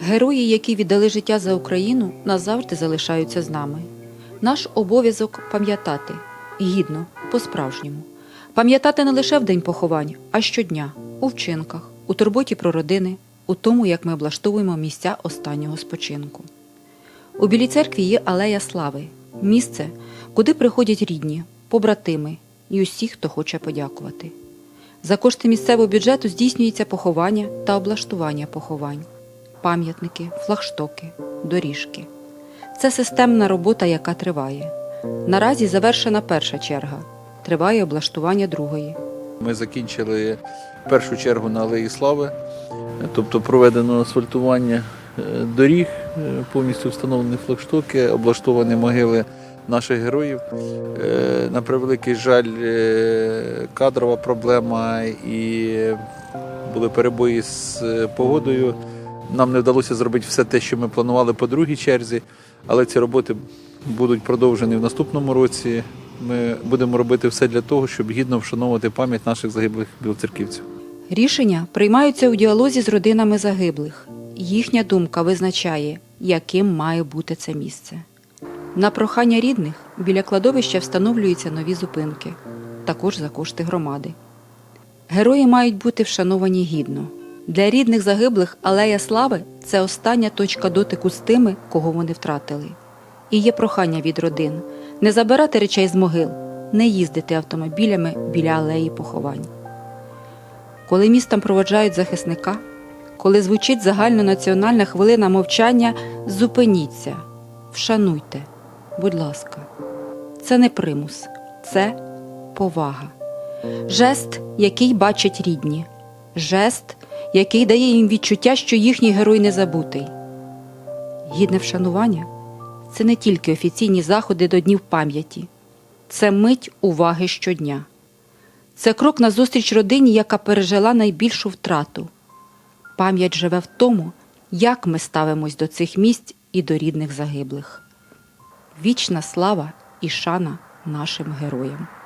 Герої, які віддали життя за Україну, назавжди залишаються з нами. Наш обов'язок пам'ятати гідно, по-справжньому. Пам'ятати не лише в день поховань, а щодня, у вчинках, у турботі про родини, у тому, як ми облаштовуємо місця останнього спочинку. У Білій церкві є алея слави, місце, куди приходять рідні, побратими і усі, хто хоче подякувати. За кошти місцевого бюджету здійснюється поховання та облаштування поховань, пам'ятники, флагштоки, доріжки. Це системна робота, яка триває. Наразі завершена перша черга, триває облаштування другої. Ми закінчили першу чергу на Алеї Слави, тобто проведено асфальтування е, доріг, е, повністю встановлені флагштоки, облаштовані могили наших героїв. Е, На превеликий жаль, кадрова проблема і були перебої з погодою. Нам не вдалося зробити все те, що ми планували по другій черзі, але ці роботи будуть продовжені в наступному році. Ми будемо робити все для того, щоб гідно вшановувати пам'ять наших загиблих білоцерківців. Рішення приймаються у діалозі з родинами загиблих. Їхня думка визначає, яким має бути це місце. На прохання рідних біля кладовища встановлюються нові зупинки, також за кошти громади. Герої мають бути вшановані гідно. Для рідних загиблих алея слави це остання точка дотику з тими, кого вони втратили. І є прохання від родин не забирати речей з могил, не їздити автомобілями біля алеї поховань. Коли містом проводжають захисника, коли звучить загальнонаціональна хвилина мовчання, зупиніться, вшануйте, будь ласка. Це не примус, це повага. Жест, який бачать рідні, жест, який дає їм відчуття, що їхній герой не забутий. Гідне вшанування це не тільки офіційні заходи до днів пам'яті, це мить уваги щодня. Це крок назустріч родині, яка пережила найбільшу втрату. Пам'ять живе в тому, як ми ставимось до цих місць і до рідних загиблих. Вічна слава і шана нашим героям.